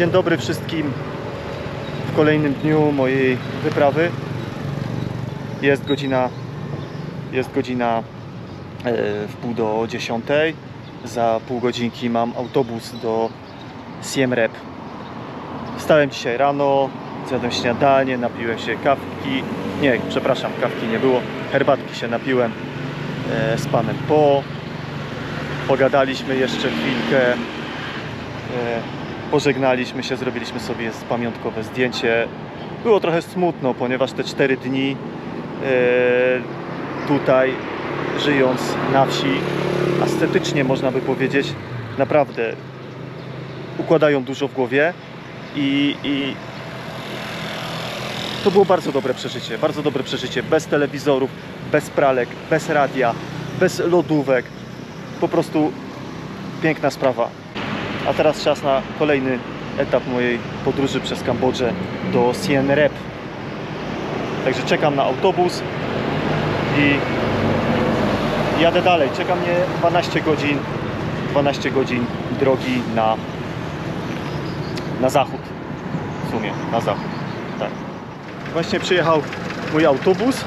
Dzień dobry wszystkim w kolejnym dniu mojej wyprawy. Jest godzina jest godzina e, w pół do dziesiątej. Za pół godzinki mam autobus do Siem Reap. Wstałem dzisiaj rano, zjadłem śniadanie, napiłem się kawki. Nie, przepraszam, kawki nie było. Herbatki się napiłem e, z panem Po. Pogadaliśmy jeszcze chwilkę. Pożegnaliśmy się, zrobiliśmy sobie pamiątkowe zdjęcie. Było trochę smutno, ponieważ te 4 dni e, tutaj żyjąc na wsi, estetycznie można by powiedzieć, naprawdę układają dużo w głowie i, i to było bardzo dobre przeżycie, bardzo dobre przeżycie, bez telewizorów, bez pralek, bez radia, bez lodówek, po prostu piękna sprawa. A teraz czas na kolejny etap mojej podróży przez Kambodżę do Siem Reap. Także czekam na autobus i jadę dalej. Czeka mnie 12 godzin, 12 godzin drogi na, na zachód. W sumie, na zachód. Tak. Właśnie przyjechał mój autobus,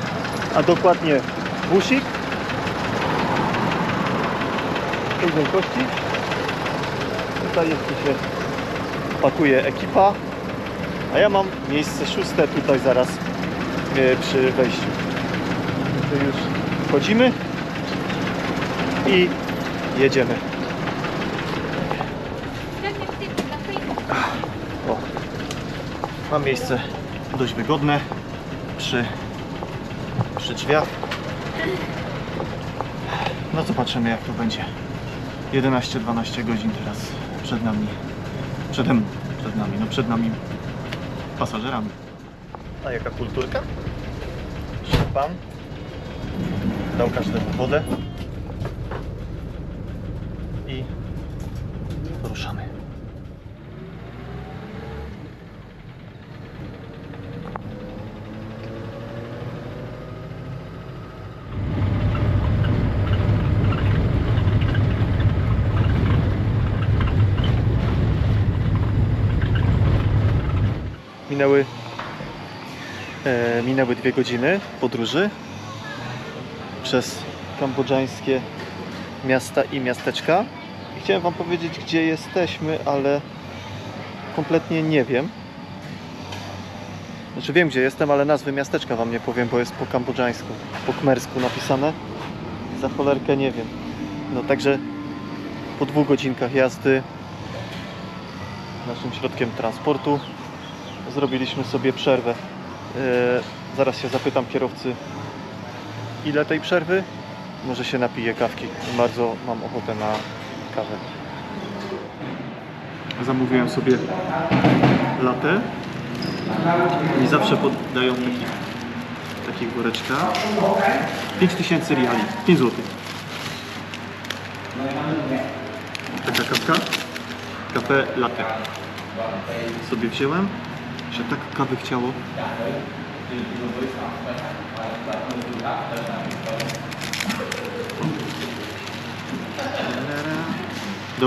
a dokładnie busik. Tej wielkości. Tutaj się pakuje ekipa. A ja mam miejsce szóste tutaj zaraz e, przy wejściu. To już wchodzimy i jedziemy. O. Mam miejsce dość wygodne przy, przy drzwiach. No zobaczymy jak to będzie. 11-12 godzin teraz przed nami. Przede mną, przed nami, no przed nami pasażerami. A jaka kulturka? Pan. Dał każdemu wodę. I ruszamy. Minęły, e, minęły dwie godziny podróży przez kambodżańskie miasta i miasteczka. I Chciałem Wam powiedzieć, gdzie jesteśmy, ale kompletnie nie wiem. Znaczy wiem, gdzie jestem, ale nazwy miasteczka Wam nie powiem, bo jest po kambodżańsku, po kmersku napisane. Za cholerkę nie wiem. No także po dwóch godzinkach jazdy naszym środkiem transportu zrobiliśmy sobie przerwę. Yy, zaraz się zapytam kierowcy, ile tej przerwy? Może się napiję kawki. Bardzo mam ochotę na kawę. Zamówiłem sobie latę i zawsze podają taki, taki woreczka. 5000 riali, 5 zł. Taka kawka. Kafe latte. Sobie wziąłem, że tak kawy chciało.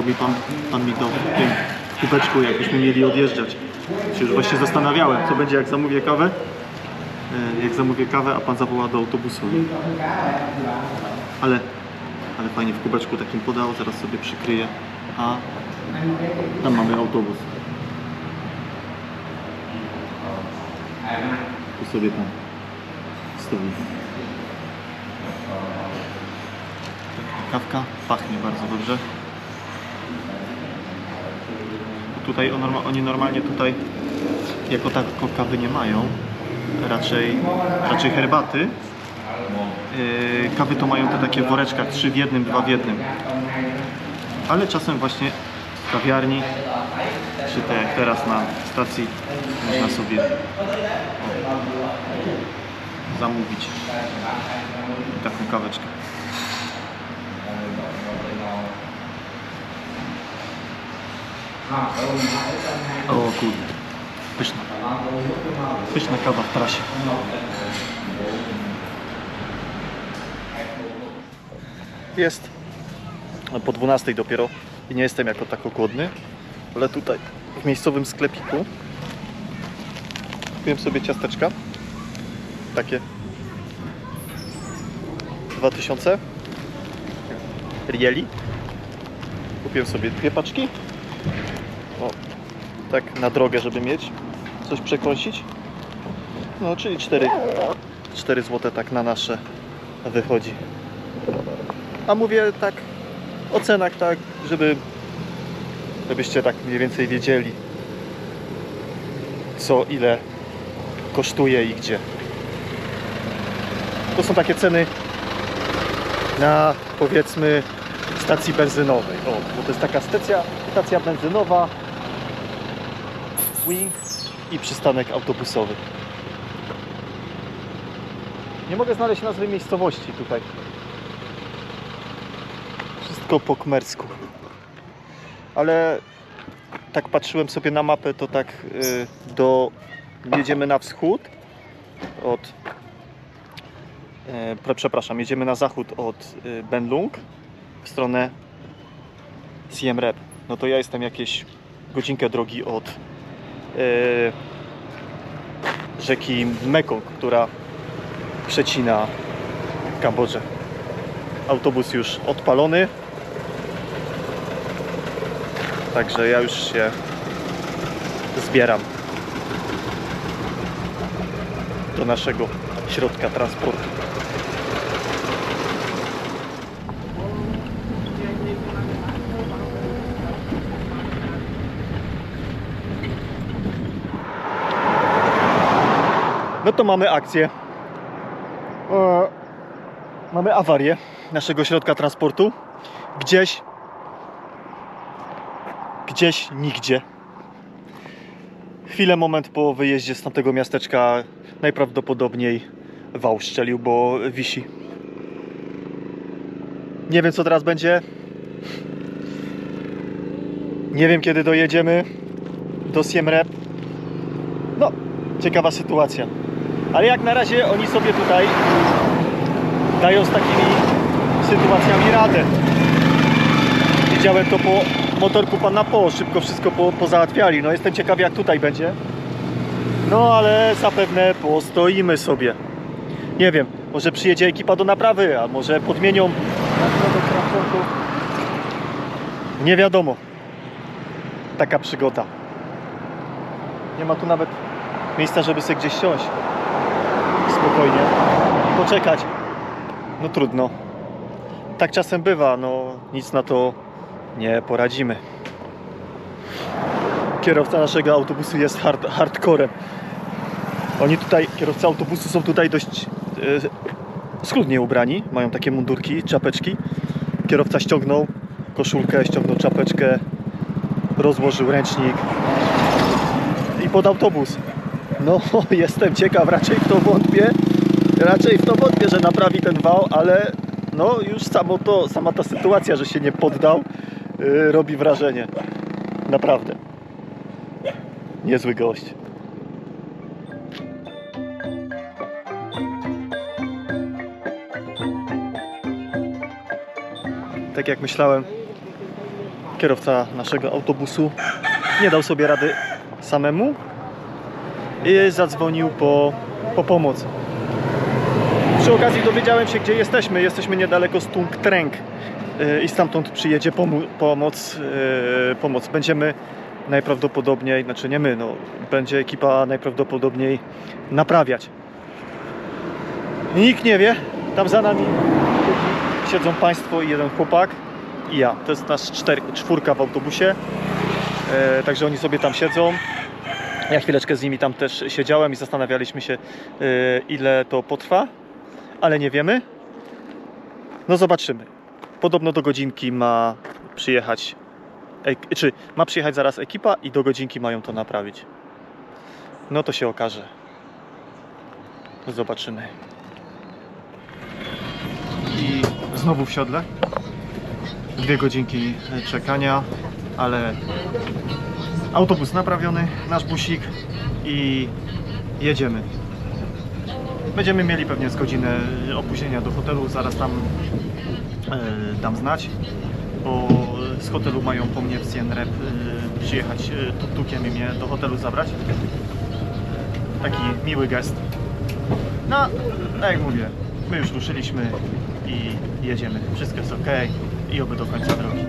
Mi pan, pan mi dał w tym kubeczku, jakbyśmy mieli odjeżdżać. Się już właśnie zastanawiałem, co będzie jak zamówię kawę. E, Jak zamówię kawę, a pan zawoła do autobusu. Ale, ale fajnie w kubeczku takim podał, zaraz sobie przykryję. A tam mamy autobus. Tu sobie tam stoi. Kawka pachnie bardzo dobrze. Tutaj oni normalnie tutaj jako tako kawy nie mają. Raczej, raczej herbaty. Yy, kawy to mają te takie w woreczkach, trzy w jednym, dwa w jednym. Ale czasem właśnie w kawiarni, czy tak jak teraz na stacji, można sobie o, zamówić taką kaweczkę. O kurde, pyszna. Pyszna kawa w trasie. Jest po 12 dopiero i nie jestem jako tako głodny, ale tutaj w miejscowym sklepiku. Kupiłem sobie ciasteczka. Takie. 2000 rieli. Kupiłem sobie dwie paczki. O, tak na drogę, żeby mieć coś przekąsić. No, czyli 4, 4 zł tak na nasze wychodzi. A mówię tak o cenach, tak, żeby żebyście tak mniej więcej wiedzieli co ile kosztuje i gdzie. To są takie ceny na powiedzmy stacji benzynowej. O, bo to jest taka stacja, stacja benzynowa Wing i przystanek autobusowy. Nie mogę znaleźć nazwy miejscowości tutaj. Wszystko po kmersku. Ale tak patrzyłem sobie na mapę, to tak y, do jedziemy na wschód od pre- przepraszam, jedziemy na zachód od y, Benlung w stronę Siem Reap. No to ja jestem jakieś godzinkę drogi od y, rzeki Mekong, która przecina Kambodżę. Autobus już odpalony. Także ja już się zbieram do naszego środka transportu. No to mamy akcję. E, mamy awarię naszego środka transportu. Gdzieś, gdzieś, nigdzie. Chwilę, moment po wyjeździe z tamtego miasteczka najprawdopodobniej wał szczelił, bo wisi. Nie wiem co teraz będzie. Nie wiem kiedy dojedziemy do Siem. No, ciekawa sytuacja. Ale jak na razie oni sobie tutaj dają z takimi sytuacjami radę. Widziałem to po motorku pana Po, szybko wszystko po, pozałatwiali. No jestem ciekaw jak tutaj będzie. No ale zapewne postoimy sobie. Nie wiem, może przyjedzie ekipa do naprawy, a może podmienią na. Nie wiadomo. Taka przygoda. Nie ma tu nawet miejsca, żeby sobie gdzieś siąść. Spokojnie. I poczekać. No trudno. Tak czasem bywa, no nic na to nie poradzimy. Kierowca naszego autobusu jest hard, hardcorem. Oni tutaj, kierowcy autobusu są tutaj dość e, schludnie ubrani. Mają takie mundurki, czapeczki. Kierowca ściągnął koszulkę, ściągnął czapeczkę, rozłożył ręcznik i pod autobus. No, jestem ciekaw, raczej w to wątpię. Raczej w to wątpię, że naprawi ten wał, ale no już samo to, sama ta sytuacja, że się nie poddał, yy, robi wrażenie. Naprawdę. Niezły gość. Tak jak myślałem, kierowca naszego autobusu nie dał sobie rady samemu i zadzwonił po, po pomoc. Przy okazji dowiedziałem się, gdzie jesteśmy. Jesteśmy niedaleko Stung Treng i stamtąd przyjedzie pomoc, yy, pomoc. Będziemy najprawdopodobniej, znaczy nie my, no, będzie ekipa najprawdopodobniej naprawiać. Nikt nie wie, tam za nami siedzą Państwo i jeden chłopak i ja. To jest nasz czwórka w autobusie, e, także oni sobie tam siedzą. Ja chwileczkę z nimi tam też siedziałem i zastanawialiśmy się, e, ile to potrwa, ale nie wiemy. No zobaczymy. Podobno do godzinki ma przyjechać, czy ma przyjechać zaraz ekipa i do godzinki mają to naprawić. No to się okaże. Zobaczymy. I znowu w siodle. Dwie godzinki czekania, ale autobus naprawiony, nasz busik i jedziemy. Będziemy mieli pewnie z godzinę opóźnienia do hotelu, zaraz tam e, dam znać, bo z hotelu mają po mnie w Reap y, przyjechać y, tuk-tukiem i mnie do hotelu zabrać. Taki miły gest. No, tak jak mówię, my już ruszyliśmy i jedziemy. Wszystko jest ok i oby do końca drogi.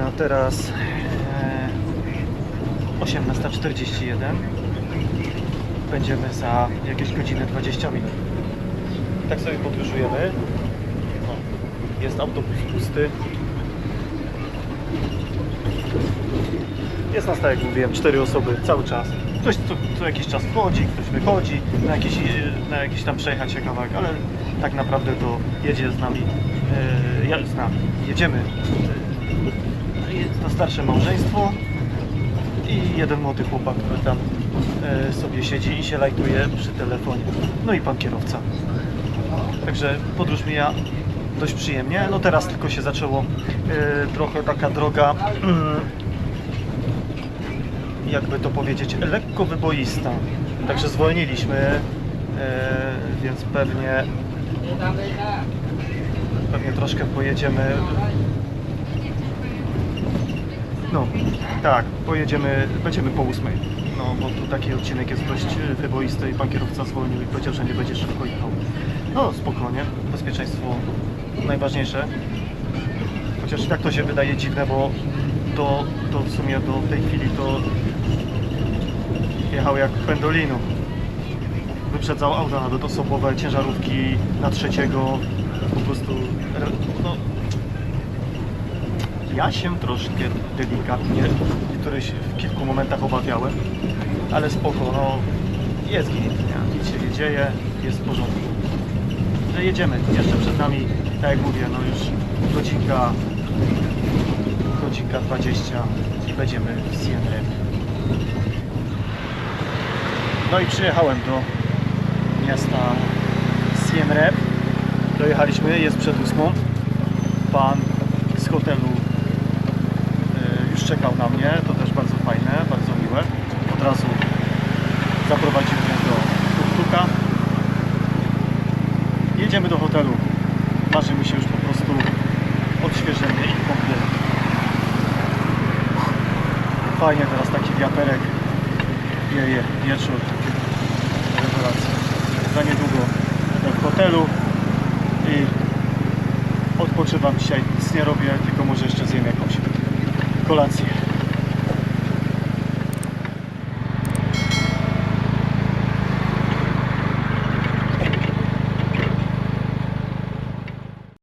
Godzina teraz e, 18.41. Będziemy za jakieś godzinę 20 minut. Tak sobie podróżujemy. Jest autobus pusty. Jest nas, tak jak mówiłem, cztery osoby cały czas. Ktoś co, jakiś czas wchodzi, ktoś wychodzi, na jakiś, e, na jakiś tam przejechać się kawałek, ale tak naprawdę to jedzie z nami, e, z nami, jedziemy. Starsze małżeństwo i jeden młody chłopak, który tam e, sobie siedzi i się lajtuje przy telefonie. No i pan kierowca. Także podróż mija dość przyjemnie. No teraz tylko się zaczęło e, trochę taka droga jakby to powiedzieć, lekko wyboista. Także zwolniliśmy, e, więc pewnie pewnie troszkę pojedziemy. No, tak, pojedziemy, będziemy po ósmej. No, bo tu taki odcinek jest dość wyboisty i pan kierowca zwolnił i powiedział, że nie będzie szybko jechał. No, spokojnie, bezpieczeństwo najważniejsze. Chociaż tak to się wydaje dziwne, bo to, to w sumie do tej chwili to jechał jak pendolino. Wyprzedzał auta nawet osobowe, ciężarówki na trzeciego. Po prostu, no, ja się troszkę delikatnie w, w kilku momentach obawiałem, ale spoko, no, jest git, nic się nie dzieje, jest w porządku. Że jedziemy, jeszcze przed nami, tak jak mówię, no już godzinka, godzinka 20 i będziemy w Siem. No i przyjechałem do miasta Siem. Dojechaliśmy, jest przed ósmą. Pan z hotelu czekał na mnie, to też bardzo fajne, bardzo miłe. Od razu zaprowadził mnie do tuk-tuka. Jedziemy do hotelu. Marzy mi się już po prostu odświeżenie i kąpiel. Fajnie teraz taki wiaterek wieje, wieczór. Rewelacja. Za niedługo w hotelu i odpoczywam dzisiaj. Nic nie robię, tylko może jeszcze zjem jakąś Polacy.